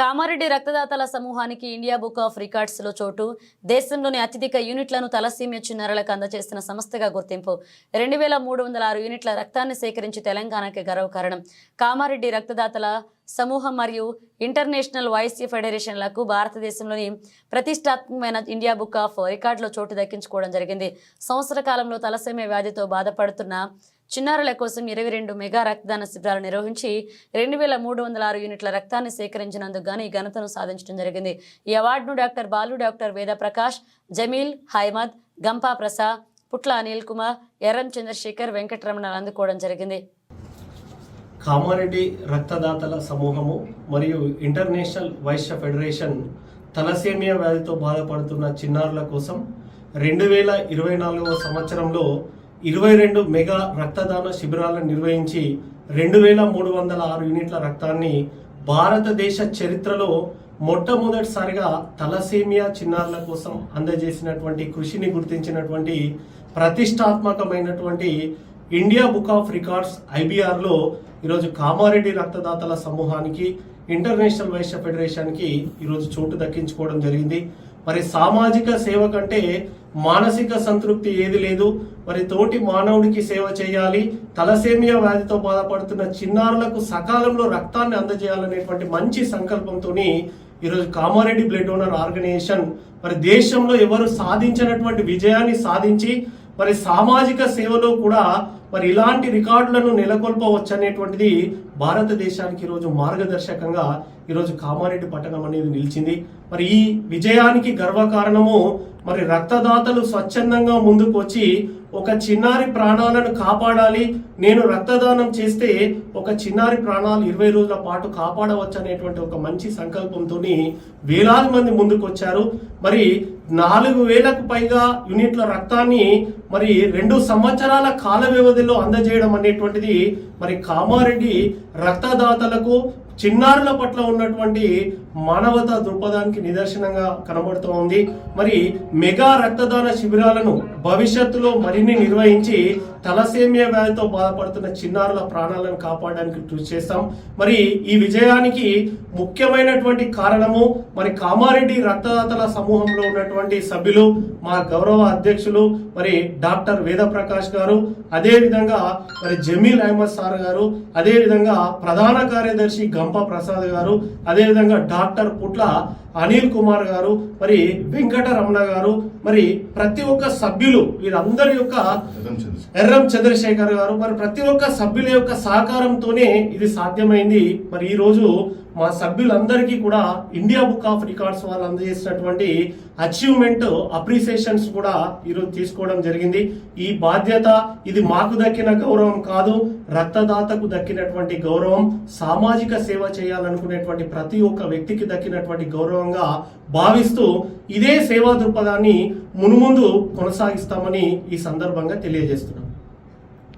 కామారెడ్డి రక్తదాతల సమూహానికి India book of రికార్డ్స్లో చోటు. దేశంలోని అత్యధిక యూనిట్లను తలసీమ్య చిన్నారులకు అందజేస్తున్న సంస్థగా గుర్తింపు. రెండు వేల మూడు వందల ఆరు యూనిట్ల రక్తాన్ని సేకరించి తెలంగాణకి గర్వకారణం. కామారెడ్డి రక్తదాతల సమూహం మరియు ఇంటర్నేషనల్ వైసీ ఫెడరేషన్లకు భారతదేశంలోని ప్రతిష్టాత్మకమైన ఇండియా బుక్ ఆఫ్ రికార్డులో చోటు దక్కించుకోవడం జరిగింది. సంవత్సర కాలంలో తలసేమియా వ్యాధితో బాధపడుతున్న చిన్నారుల కోసం ఇరవై రెండు మెగా రక్తదాన శిబిరాలు నిర్వహించి రెండు వేల మూడు వందల ఆరు యూనిట్ల రక్తాన్ని సేకరించినందుకు గాను ఈ ఘనతను సాధించడం జరిగింది. ఈ అవార్డును డాక్టర్ బాలు డాక్టర్ వేద ప్రకాష్ జమీల్ హైమద్ గంపా ప్రసాద్ పుట్ల అనిల్ కుమార్ ఎర్రం చంద్రశేఖర్ వెంకటరమణ అందుకోవడం జరిగింది. కామారెడ్డి రక్తదాతల సమూహము మరియు ఇంటర్నేషనల్ వైశ్య ఫెడరేషన్ తలసేమియా వ్యాధితో బాధపడుతున్న చిన్నారుల కోసం రెండు వేల ఇరవై నాలుగవ సంవత్సరంలో ఇరవై రెండు మెగా రక్తదాన శిబిరాలను నిర్వహించి రెండు వేల మూడు వందల ఆరు యూనిట్ల రక్తాన్ని భారతదేశ చరిత్రలో మొట్టమొదటిసారిగా తలసేమియా చిన్నారుల కోసం అందజేసినటువంటి కృషిని గుర్తించినటువంటి ప్రతిష్టాత్మకమైనటువంటి ఇండియా బుక్ ఆఫ్ రికార్డ్స్ ఐబీఆర్లో ఈరోజు కామారెడ్డి రక్తదాతల సమూహానికి ఇంటర్నేషనల్ వైశ్య ఫెడరేషన్కి ఈరోజు చోటు దక్కించుకోవడం జరిగింది. మరి సామాజిక సేవ కంటే మానసిక సంతృప్తి ఏది లేదు. మరి తోటి మానవుడికి సేవ చేయాలి తలసేమియా వ్యాధితో బాధపడుతున్న చిన్నారులకు సకాలంలో రక్తాన్ని అందజేయాలనేటువంటి మంచి సంకల్పంతో ఈరోజు కామారెడ్డి బ్లడ్ డోనర్ ఆర్గనైజేషన్ మరి దేశంలో ఎవరు సాధించినటువంటి విజయాన్ని సాధించి మరి సామాజిక సేవలో కూడా మరి ఇలాంటి రికార్డులను నెలకొల్పవచ్చు అనేటువంటిది భారతదేశానికి ఈరోజు మార్గదర్శకంగా ఈరోజు కామారెడ్డి పట్టణం అనేది నిలిచింది. మరి ఈ విజయానికి గర్వకారణము మరి రక్తదాతలు స్వచ్ఛందంగా ముందుకు వచ్చి ఒక చిన్నారి ప్రాణాలను కాపాడాలి. నేను రక్తదానం చేస్తే ఒక చిన్నారి ప్రాణాలు ఇరవై రోజుల పాటు కాపాడవచ్చు అనేటువంటి ఒక మంచి సంకల్పంతో వేలాది మంది ముందుకు వచ్చారు మరి నాలుగు వేలకు పైగా యూనిట్ల రక్తాన్ని మరి రెండు సంవత్సరాల కాల వ్యవధి వ్యవధిలో అందజేయడం అనేటువంటిది మరి కామారెడ్డి రక్తదాతలకు చిన్నారుల పట్ల ఉన్నటువంటి మానవతా దృక్పథానికి నిదర్శనంగా కనబడుతూ ఉంది. మరి మెగా రక్తదాన శిబిరాలను భవిష్యత్తులో మరిన్ని నిర్వహించి తలసేమియా వ్యాధితో బాధపడుతున్న చిన్నారుల ప్రాణాలను కాపాడడానికి కృషి చేస్తాం. మరి ఈ విజయానికి ముఖ్యమైనటువంటి కారణము మరి కామారెడ్డి రక్తదాతల సమూహంలో ఉన్నటువంటి సభ్యులు మా గౌరవ అధ్యక్షులు మరి డాక్టర్ వేద ప్రకాష్ గారు అదేవిధంగా మరి జమీల్ అహ్మద్ సార్ గారు అదేవిధంగా ప్రధాన కార్యదర్శి గంప ప్రసాద్ గారు అదే విధంగా డాక్టర్ పుట్ల అనిల్ కుమార్ గారు మరి వెంకటరమణ గారు మరి ప్రతి ఒక్క సభ్యులు వీరందరి యొక్క ఎర్రం చంద్రశేఖర్. గారు మరి ప్రతి ఒక్క సభ్యుల యొక్క సహకారంతోనే ఇది సాధ్యమైంది. మరి ఈ రోజు మా సభ్యులందరికీ కూడా ఇండియా బుక్ ఆఫ్ రికార్డ్స్ వాళ్ళు అందజేసినటువంటి అచీవ్మెంట్ అప్రిసియేషన్స్ కూడా ఈరోజు తీసుకోవడం జరిగింది. ఈ బాధ్యత ఇది మాకు దక్కిన గౌరవం కాదు రక్తదాతకు దక్కినటువంటి గౌరవం సామాజిక సేవ చేయాలనుకునేటువంటి ప్రతి ఒక్క వ్యక్తికి దక్కినటువంటి గౌరవంగా భావిస్తూ ఇదే సేవా దృక్పథాన్ని మునుముందు కొనసాగిస్తామని ఈ సందర్భంగా తెలియజేస్తున్నాం.